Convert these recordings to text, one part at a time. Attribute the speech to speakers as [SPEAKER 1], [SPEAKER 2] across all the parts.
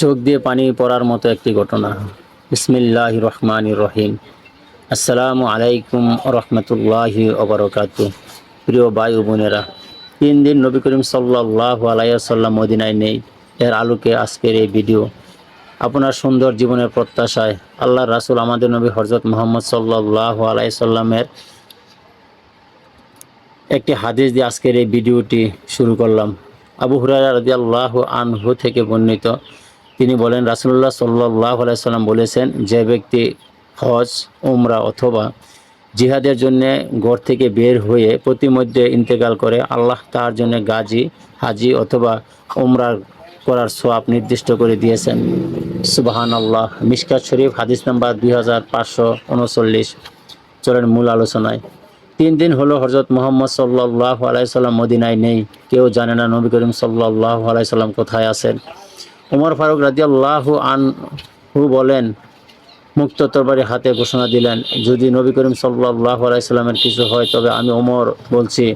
[SPEAKER 1] চোখ দিয়ে পানি পড়ার মতো একটি ঘটনা। বিসমিল্লাহ রহমান রহিম। আসসালামু আলাইকুম রহমতুল্লাহি ওবরকাত প্রিয় ভাই বোনেরা, তিন দিন নবী করিম সাল্লাহ আলাইসাল্লাম মদিনায় নেই। এর আলোকে আজকের এই ভিডিও। আপনার সুন্দর জীবনের প্রত্যাশায় আল্লাহ রাসুল আমাদের নবী হজরত মোহাম্মদ সাল্লাহ আলাইসাল্লামের একটি হাদিস দিয়ে আজকের এই ভিডিওটি শুরু করলাম। আবু হুরারা রাজি আল্লাহ আনহু থেকে বর্ণিত। তিনি বলেন রাসুল্লাহ সাল্লাহ আলাইসাল্লাম বলেছেন, যে ব্যক্তি হজ, উমরা অথবা জিহাদের জন্য ঘর থেকে বের হয়ে প্রতিমধ্যে ইন্তেকাল করে, আল্লাহ তার জন্য গাজী, হাজি অথবা উমরা করার সোয়াব নির্দিষ্ট করে দিয়েছেন। সুবাহান আল্লাহ মিসকাত শরীফ, হাদিস নাম্বার দুই হাজার পাঁচশো উনচল্লিশ। চলেন মূল আলোচনায়। তিন দিন হলো হজরত মোহাম্মদ সাল্লাহ আলাইসাল্লাম মদিনায় নেই। কেউ জানে না নবী করিম সাল্লাহ আলাইসাল্লাম কোথায় আছেন। উমর ফারুক রাজিয়াল্লাহু আনহু বলেন মুক্ত তরবারি হাতে ঘোষণা দিলেন, যদি নবী করিম সাল্লাহ আলাইসাল্লামের কিছু হয়, তবে আমি ওমর বলছি,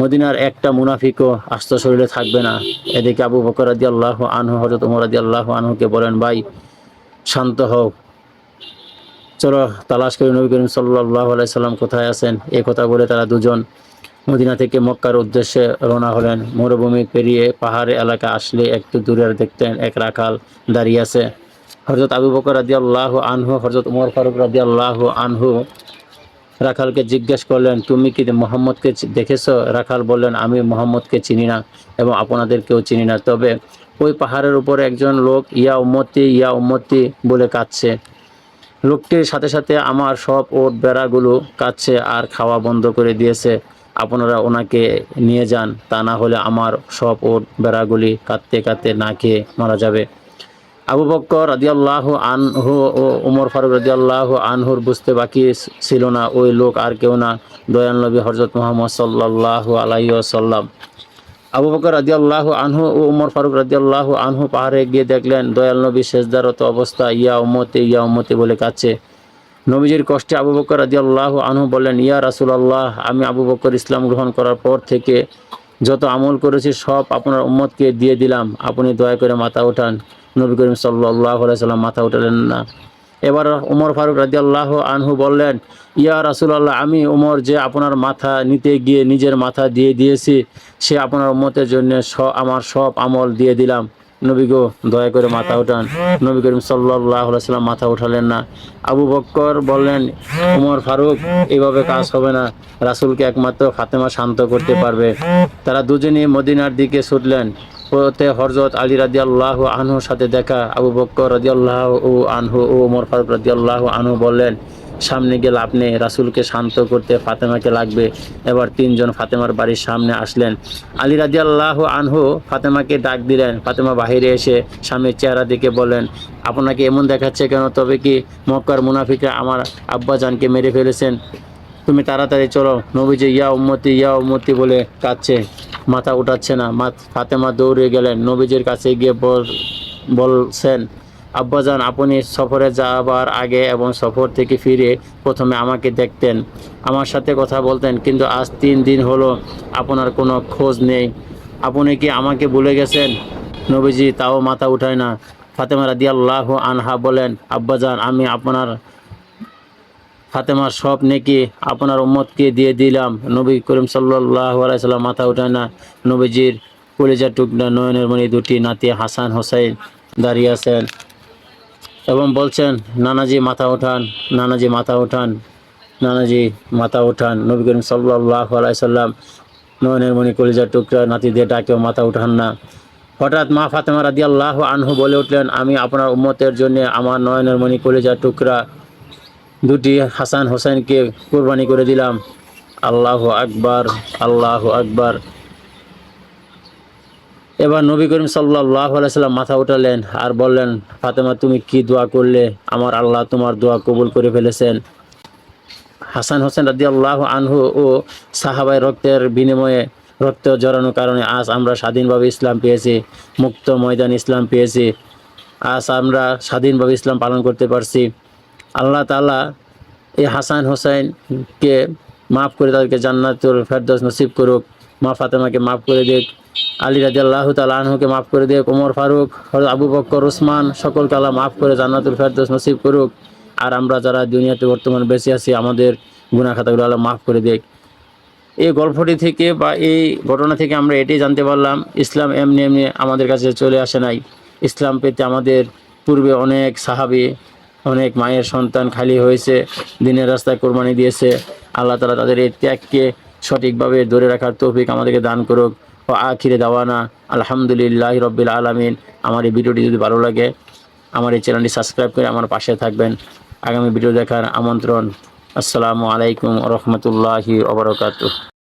[SPEAKER 1] মদিনার একটা মুনাফিকও আস্ত শরীরে থাকবে না। এদিকে আবু বকর রাজি আল্লাহ আনহু হজরত উমর রাজি আল্লাহ আনহুকে বলেন, ভাই, শান্ত হও। চলো, তালাশ করি নবী করিম সাল্লাহ আলাইসাল্লাম কোথায় আছেন? এ কথা বলে তারা দুজন মদিনা থেকে মক্কার উদ্দেশ্যে রওনা হলেন। মরুভূমি পেরিয়ে পাহাড়ি এলাকা আসলে একটু দূরে দেখতেন এক রাখাল দাঁড়িয়ে আছে। হজরত আবু বকর রাজি আল্লাহ আনহু হজরত উমর ফারুক রাজি আল্লাহ আনহু রাখালকে জিজ্ঞেস করলেন, তুমি কি মোহাম্মদকে দেখেছ? রাখাল বললেন, আমি মোহাম্মদকে চিনি না এবং আপনাদেরকেও চিনি না। তবে ওই পাহাড়ের উপরে একজন লোক, ইয়া উম্মতি ইয়া উম্মতি বলে কাঁদছে। লোকটির সাথে সাথে আমার সব ওট বেড়াগুলো কাঁদছে আর খাওয়া বন্ধ করে দিয়েছে। আপনারা ওনাকে নিয়ে যান, তা না হলে আমার সব ওট বেড়াগুলি কাঁদতে কাঁদতে না খেয়ে মারা যাবে। আবু বক্কর রাদিয়াল্লাহ আনহু ও উমর ফারুক রাদিয়াল্লাহ আনহুর বুঝতে বাকি ছিল না, ওই লোক আর কেউ না। দয়াল নবী হজরত মোহাম্মদ সাল্লাহ আলাইসাল্লাম আবু বকর রাদিয়াল্লাহ আনহু ও উমর ফারুক রাদিয়াল্লাহ আনহু পাহাড়ে গিয়ে দেখলেন, দয়াল নবী শেষদারত অবস্থা, ইয়া উমতে ইয়া উমতে বলে কাছে নবীজির কষ্টে আবু বকর রাদিয়াল্লাহ আনহু বললেন, ইয়া রাসূলুল্লাহ, আমি আবু বকর ইসলাম গ্রহণ করার পর থেকে যত আমল করেছি, সব আপনার উম্মতকে দিয়ে দিলাম। আপনি দয়া করে মাথা ওঠান নবী করিম সাল্লাহ সাল্লাম মাথা উঠালেন না। এবার উমর ফারুক রাদিয়াল্লাহ আনহু বললেন, ইয়া রাসূলুল্লাহ, আমি উমর যে আপনার মাথা নিতে গিয়ে নিজের মাথা দিয়ে দিয়েছি, সে আপনার উম্মতের জন্য আমার সব আমল দিয়ে দিলাম। নবী গো দয়া করে মাথা উঠান। নবী করিম সাল্লাহ সাল্লাম মাথা উঠালেন না। আবু বক্কর বললেন, উমর ফারুক এইভাবে কাজ হবে না। রাসুলকে একমাত্র ফাতেমা শান্ত করতে পারবে। তারা দুজনেই মদিনার দিকে ছুটলেন। ওতে হরজত আলী রাজি আল্লাহ আনহুর সাথে দেখা। আবু বক্কর রাজি আল্লাহ আনহু ও উমর ফারুক রাজি আল্লাহ আনহু বললেন সামনে গেলে আপনি রাসূলকে শান্ত করতে ফাতেমাকে লাগবে। এবার তিনজন ফাতেমার বাড়ির সামনে আসলেন। আলী রাজি আল্লাহ আনহু ফাতেমাকে ডাক দিলেন। ফাতেমা বাহিরে এসে স্বামীর চেহারা দিকে বলেন আপনাকে এমন দেখাচ্ছে কেন? তবে কি মক্কার মুনাফিকরা আমার আব্বাজানকে মেরে ফেলেছেন? তুমি তাড়াতাড়ি চলো। নবীজি, ইয়া উম্মতি ইয়া উম্মতি বলে কাঁদছে। মাথা উঠাচ্ছে না। মা ফাতেমা দৌড়ে গেলেন। নবীজির কাছে গিয়ে বল, বলছেন আব্বাজান, আপনি সফরে যাবার আগে এবং সফর থেকে ফিরে প্রথমে আমাকে দেখতেন, আমার সাথে কথা বলতেন, কিন্তু আজ তিন দিন হলো আপনার কোনো খোঁজ নেই। আপনি কি আমাকে ভুলে গেছেন? নবীজি তাও মাথা উঠায় না। ফাতেমা রাদিয়াল্লাহু আনহা বলেন, আব্বাজান, আমি আপনার, ফাতেমার সব নেকি আপনার উম্মতকে দিয়ে দিলাম। নবী করিম সাল্লাহ আলাইসাল্লাম মাথা উঠায় না। নবীজির কলিজার টুকরা নয়নের মণি দুটি নাতি হাসান হোসাইন দাঁড়িয়ে আছেন। এবং বলছেন, নানাজি মাথা ওঠান নানাজি মাথা ওঠান নানাজি মাথা ওঠান নবী করিম সাল্লাহ আলাইসাল্লাম নয়নের মণি কলিজার টুকরা নাতি দিয়ে ডাকেও মাথা উঠান না। হঠাৎ মা ফাতেমা রাদি আল্লাহ আনহু বলে উঠলেন, আমি আপনার উম্মতের জন্য আমার নয়নের মণি কলিজার টুকরা দুটি হাসান হোসেনকে কোরবানি করে দিলাম। আল্লাহ আকবার আল্লাহ আকবার। এবার নবী করিম সাল্লাহ আলাইসাল্লাম মাথা উঠালেন আর বললেন, ফাতেমা, তুমি কি দোয়া করলে? আমার আল্লাহ তোমার দোয়া কবুল করে ফেলেছেন। হাসান হোসেন রাদি আল্লাহ আনহু ও সাহাবাই রক্তের বিনিময়ে রক্ত জড়ানোর কারণে আজ আমরা স্বাধীনভাবে ইসলাম পেয়েছি, মুক্ত ময়দান ইসলাম পেয়েছি। আজ আমরা স্বাধীনভাবে ইসলাম পালন করতে পারছি। আল্লাহ তালা এই হাসান হোসেনকে মাফ করে তাদেরকে জান্নাতুল ফেরদৌস নসিব করুক। মা ফাতেমাকে মাফ করে দেখ আলী রাজি আল্লাহ আনহুকে মাফ করে দেখ ওমর ফারুক আবু বক্কর ওসমান সকলকে আল্লাহ মাফ করে জান্নাতুল ফেরদৌস নসিব করুক। আর আমরা যারা দুনিয়াতে বর্তমান বেঁচে আছি, আমাদের গুনাহ খাতাগুলো আল্লাহ মাফ করে দেখ এই গল্পটি থেকে বা এই ঘটনা থেকে আমরা এটাই জানতে পারলাম, ইসলাম এমনি এমনি আমাদের কাছে চলে আসে নাই। ইসলাম পেতে আমাদের পূর্বে অনেক সাহাবি, অনেক মায়ের সন্তান খালি হয়েছে, দিনের রাস্তায় কোরবানি দিয়েছে। আল্লাহ তালা তাদের এই ত্যাগকে সঠিকভাবে ধরে রাখার তৌফিক আমাদেরকে দান করুক। ও আখিরে দাওয়ানা, আলহামদুলিল্লাহ রব্বিল আলমিন। আমার এই ভিডিওটি যদি ভালো লাগে, আমার এই চ্যানেলটি সাবস্ক্রাইব করে আমার পাশে থাকবেন। আগামী ভিডিও দেখার আমন্ত্রণ। আসসালামু আলাইকুম রহমতুল্লাহি ওবরকাতুহ